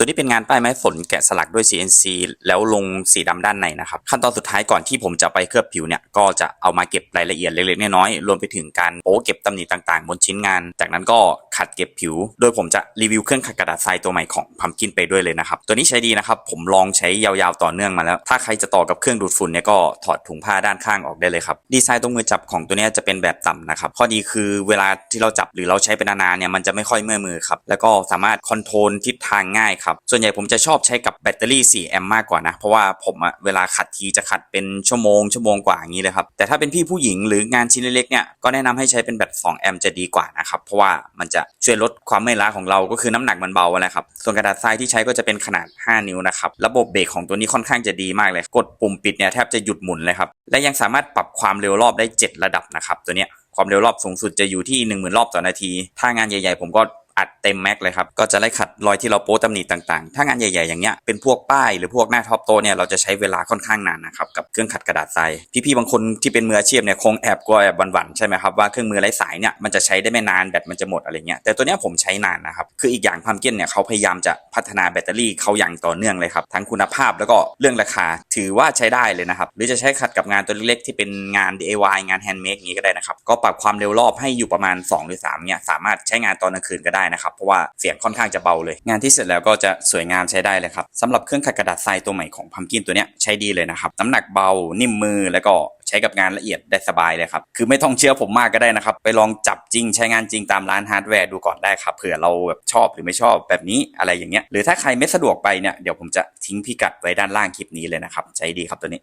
ตัวนี้เป็นงานป้ายไม้ฝนแกะสลักด้วย CNC แล้วลงสีดำด้านในนะครับ ขั้นตอนสุดท้ายก่อนที่ผมจะไปเคลือบผิวเนี่ยก็จะเอามาเก็บรายละเอียดเล็กๆน้อยๆรวมไปถึงการโป๊เก็บตำหนิต่างๆ บนชิ้นงาน จากนั้นก็ขัดเก็บผิว โดยผมจะรีวิวเครื่องขัดกระดาษทรายตัวใหม่ของพัมกินไปด้วยเลยนะครับ ตัวนี้ใช้ดีนะครับ ผมลองใช้ยาวๆต่อเนื่องมาแล้ว ถ้าใครจะต่อกับเครื่องดูดฝุ่นเนี่ยก็ถอดถุงผ้าด้านข้างออกได้เลยครับ ดีไซน์ตรงมือจับของตัวนี้จะเป็นแบบต่ำนะครับ ข้อดีคือเวลาที่เราจับหรือเราใช้เป็นนานๆเนี่ยมันจะไม่ค่อยเมื่อยมือครับ แล้วก็สามารถคอนโทรลทิศทางง่ายครับส่วนใหญ่ผมจะชอบใช้กับแบตเตอรี่ 4 แอมป์มากกว่านะ เพราะว่าผมอะเวลาขัดทีจะขัดเป็นชั่วโมงชั่วโมงกว่าอย่างนี้เลยครับ แต่ถ้าเป็นพี่ผู้หญิงหรืองานชิ้นเล็กๆเนี่ยก็แนะนำให้ใช้เป็นแบต 2 แอมป์จะดีกว่านะครับ เพราะว่ามันจะช่วยลดความเมื่อยล้าของเราก็คือน้ำหนักมันเบาแล้วครับ ส่วนกระดาษทรายที่ใช้ก็จะเป็นขนาด 5 นิ้วนะครับ ระบบเบรกของตัวนี้ค่อนข้างจะดีมากเลย กดปุ่มปิดเนี่ยแทบจะหยุดหมุนเลยครับ และยังสามารถปรับความเร็วรอบได้ 7 ระดับนะครับตัวเนี้ยความเร็วรอบสูงสุดจะอยู่ที่ 1 0,000 รอบต่อนาที ถ้างานใหญ่ ๆ ผมก็อัดเต็มแม็กเลยครับก็จะไล่ขัดรอยที่เราโป๊ตำหนิต่างๆ ถ้างานใหญ่ๆอย่างเงี้ยเป็นพวกป้ายหรือพวกหน้าท็อปโตเนี่ยเราจะใช้เวลาค่อนข้างนานนะครับกับเครื่องขัดกระดาษทรายพี่ๆบางคนที่เป็นมืออาชีพเนี่ยคงแอบกลัวแอบหวั่นๆใช่ไหมครับว่าเครื่องมือไร้สายเนี่ยมันจะใช้ได้ไม่นานแบตมันจะหมดอะไรเงี้ยแต่ตัวเนี้ยผมใช้นานนะครับคืออีกอย่างพัมเกินเนี่ยเขาพยายามจะพัฒนาแบตเตอรี่เขาอย่างต่อเนื่องเลยครับทั้งคุณภาพแล้วก็เรื่องราคาถือว่าใช้ได้เลยนะครับหรือจะใช้ขัดกับงานตัวเล็กๆที่เป็นงาน DIY งานแฮนด์เมดอย่างนี้ก็ได้นะครับก็ปรับความเร็วรอบให้อยู่ประมาณ2หรือ3เนี่ยสามารถใช้งานตอนกลางคืนก็ได้นะครับเพราะว่าเสียงค่อนข้างจะเบาเลย งานที่เสร็จแล้วก็จะสวยงามใช้ได้เลยครับสำหรับเครื่องขัดกระดาษทรายตัวใหม่ของพัมกินตัวเนี้ยใช้ดีเลยนะครับน้ำหนักเบานิ่มมือแล้วก็ใช้กับงานละเอียดได้สบายเลยครับ คือไม่ต้องเชื่อผมมากก็ได้นะครับ ไปลองจับจริงใช้งานจริงตามร้านฮาร์ดแวร์ดูก่อนได้ครับ เผื่อเราแบบชอบหรือไม่ชอบแบบนี้อะไรอย่างเงี้ย หรือถ้าใครไม่สะดวกไปเนี่ย เดี๋ยวผมจะทิ้งพิกัดไว้ด้านล่างคลิปนี้เลยนะครับ ใช้ดีครับตัวนี้